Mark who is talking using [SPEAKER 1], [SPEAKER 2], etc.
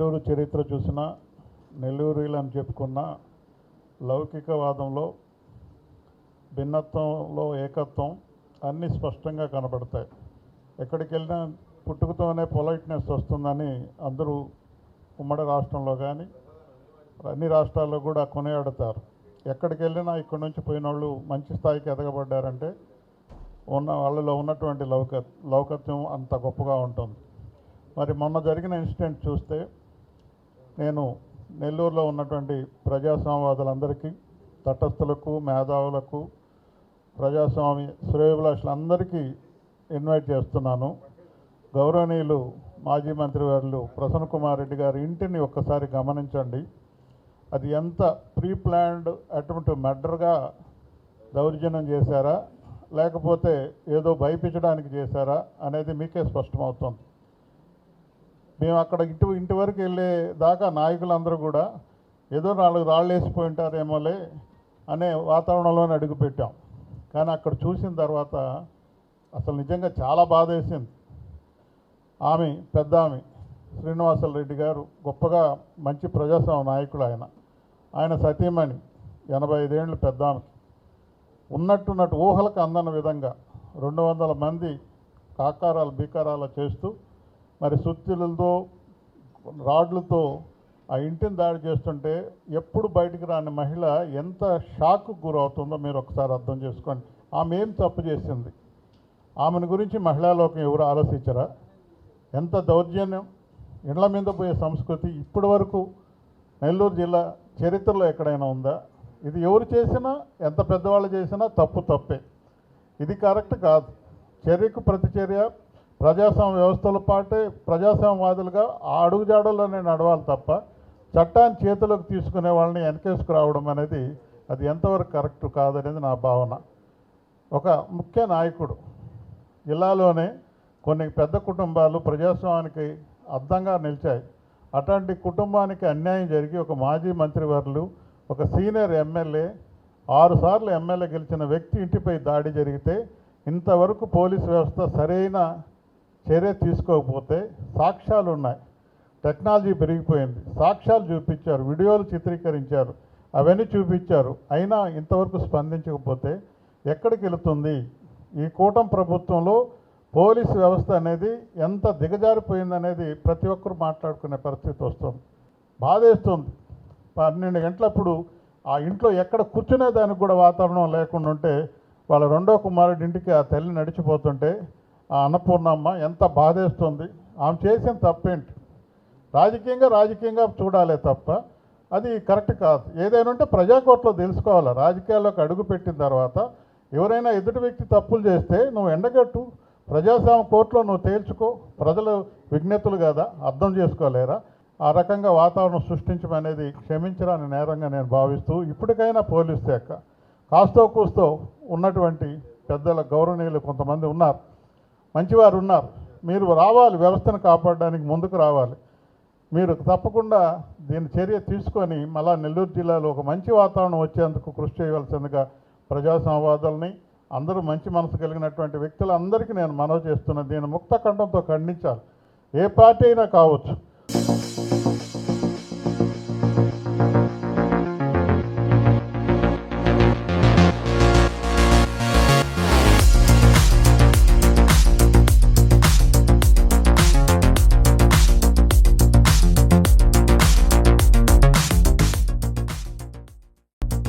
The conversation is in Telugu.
[SPEAKER 1] నెల్లూరు చరిత్ర చూసినా నెల్లూరులని చెప్పుకున్న లౌకికవాదంలో భిన్నత్వంలో ఏకత్వం అన్నీ స్పష్టంగా కనబడతాయి. ఎక్కడికి వెళ్ళినా పుట్టుకతోనే పొలైట్నెస్ వస్తుందని అందరూ ఉమ్మడి రాష్ట్రంలో కానీ అన్ని రాష్ట్రాల్లో కూడా కొనియాడతారు. ఎక్కడికి వెళ్ళినా ఇక్కడి నుంచి పోయిన వాళ్ళు మంచి స్థాయికి ఎదగబడ్డారంటే ఉన్న వాళ్ళలో ఉన్నటువంటి లౌక లౌకత్వం అంత గొప్పగా ఉంటుంది. మరి మొన్న జరిగిన ఇన్సిడెంట్ చూస్తే నేను నెల్లూరులో ఉన్నటువంటి ప్రజాస్వామ్యవాదులందరికీ తటస్థులకు మేధావులకు ప్రజాస్వామ్య శ్రేయభిలాషులందరికీ ఇన్వైట్ చేస్తున్నాను. గౌరవనీయులు మాజీ మంత్రివర్యులు ప్రసన్న కుమార్ రెడ్డి గారి ఇంటిని ఒక్కసారి గమనించండి. అది ఎంత ప్రీ ప్లాన్డ్ అటువంటి మర్డర్గా దౌర్జన్యం చేశారా? లేకపోతే ఏదో భయపించడానికి చేశారా? అనేది మీకే స్పష్టమవుతుంది. మేము అక్కడ ఇంటి ఇంటి వరకు వెళ్ళే దాకా నాయకులందరూ కూడా ఏదో నాలుగు రాళ్ళు వేసిపోయి ఉంటారేమోలే అనే వాతావరణంలోనే అడుగుపెట్టాం కానీ అక్కడ చూసిన తర్వాత అసలు నిజంగా చాలా బాధ వేసింది. ఆమె పెద్ద ఆమె శ్రీనివాసల రెడ్డి గారు గొప్పగా మంచి ప్రజాస్వామ్య నాయకుడు ఆయన. ఆయన సతీమణి ఎనభై ఐదేళ్ళు పెద్ద ఆమెకి ఉన్నట్టున్నట్టు ఊహలకు అందని విధంగా రెండు వందల మంది కాకారాలు బీకారాలు చేస్తూ మరి సుత్తులతో రాడ్లతో ఆ ఇంటిని దాడి చేస్తుంటే ఎప్పుడు బయటికి రాని మహిళ ఎంత షాక్కు గురవుతుందో మీరు ఒకసారి అర్థం చేసుకోండి. ఆమె ఏం తప్పు చేసింది? ఆమెను గురించి మహిళా లోకం ఎవరు ఆలోచించరా? ఎంత దౌర్జన్యం? ఇండ్ల మీద పోయే సంస్కృతి ఇప్పటి వరకు నెల్లూరు జిల్లా చరిత్రలో ఎక్కడైనా ఉందా? ఇది ఎవరు చేసినా ఎంత పెద్దవాళ్ళు చేసినా తప్పు తప్పే. ఇది కరెక్ట్ కాదు. చర్యకు ప్రతిచర్య ప్రజాస్వామ్య వ్యవస్థల పాటే ప్రజాస్వామ్యవాదులుగా ఆ అడుగుజాడల్లోనే నడవాలి తప్ప చట్టాన్ని చేతులకు తీసుకునే వాళ్ళని వెనకేసుకురావడం అనేది అది ఎంతవరకు కరెక్ట్ కాదనేది నా భావన. ఒక ముఖ్య నాయకుడు జిల్లాలోనే కొన్ని పెద్ద కుటుంబాలు ప్రజాస్వామ్యానికి అర్థంగా నిలిచాయి. అటువంటి కుటుంబానికి అన్యాయం జరిగి ఒక మాజీ మంత్రివర్లు ఒక సీనియర్ ఎమ్మెల్యే ఆరుసార్లు ఎమ్మెల్యే గెలిచిన వ్యక్తి ఇంటిపై దాడి జరిగితే ఇంతవరకు పోలీసు వ్యవస్థ సరైన చర్య తీసుకోకపోతే సాక్ష్యాలు ఉన్నాయి టెక్నాలజీ పెరిగిపోయింది. సాక్ష్యాలు చూపించారు. వీడియోలు చిత్రీకరించారు. అవన్నీ చూపించారు. అయినా ఇంతవరకు స్పందించకపోతే ఎక్కడికి వెళుతుంది? ఈ కూటం ప్రభుత్వంలో పోలీసు వ్యవస్థ అనేది ఎంత దిగజారిపోయిందనేది ప్రతి ఒక్కరు మాట్లాడుకునే పరిస్థితి వస్తుంది. బాధేస్తుంది. పన్నెండు గంటలప్పుడు ఆ ఇంట్లో ఎక్కడ కూర్చునే దానికి కూడా వాతావరణం లేకుండా ఉంటే వాళ్ళ రెండో కుమారుడి ఇంటికి ఆ తల్లి నడిచిపోతుంటే ఆ అన్నపూర్ణమ్మ ఎంత బాధేస్తుంది. ఆమె చేసిన తప్పేంటి? రాజకీయంగా రాజకీయంగా చూడాలే తప్ప అది కరెక్ట్ కాదు. ఏదైనా ఉంటే ప్రజాకోర్టులో తెలుసుకోవాలి? రాజకీయాల్లోకి అడుగు పెట్టిన తర్వాత ఎవరైనా ఎదుటి వ్యక్తి తప్పులు చేస్తే నువ్వు ఎండగట్టు. ప్రజాస్వామ్య కోర్టులో నువ్వు తేల్చుకో. ప్రజలు విజ్ఞతలు కదా అర్థం చేసుకోలేరా? ఆ రకంగా వాతావరణం సృష్టించమనేది క్షమించరాని నేరంగా నేను భావిస్తూ ఇప్పటికైనా పోలీస్ శాఖ కాస్తో కూస్తో ఉన్నటువంటి పెద్దల గౌరవనీయులు కొంతమంది ఉన్నారు. మంచివారు ఉన్నారు మీరు రావాలి వ్యవస్థను కాపాడడానికి ముందుకు రావాలి. మీరు తప్పకుండా దీని చర్య తీసుకొని మళ్ళా నెల్లూరు జిల్లాలో ఒక మంచి వాతావరణం వచ్చేందుకు కృషి చేయవలసిందిగా ప్రజా సంవాదాలని అందరూ మంచి మనసు కలిగినటువంటి వ్యక్తులందరికీ నేను మనవి చేస్తున్నా దీన్ని ముక్త ఖండంతో ఖండించాలి. ఏ పార్టీ అయినా కావచ్చు.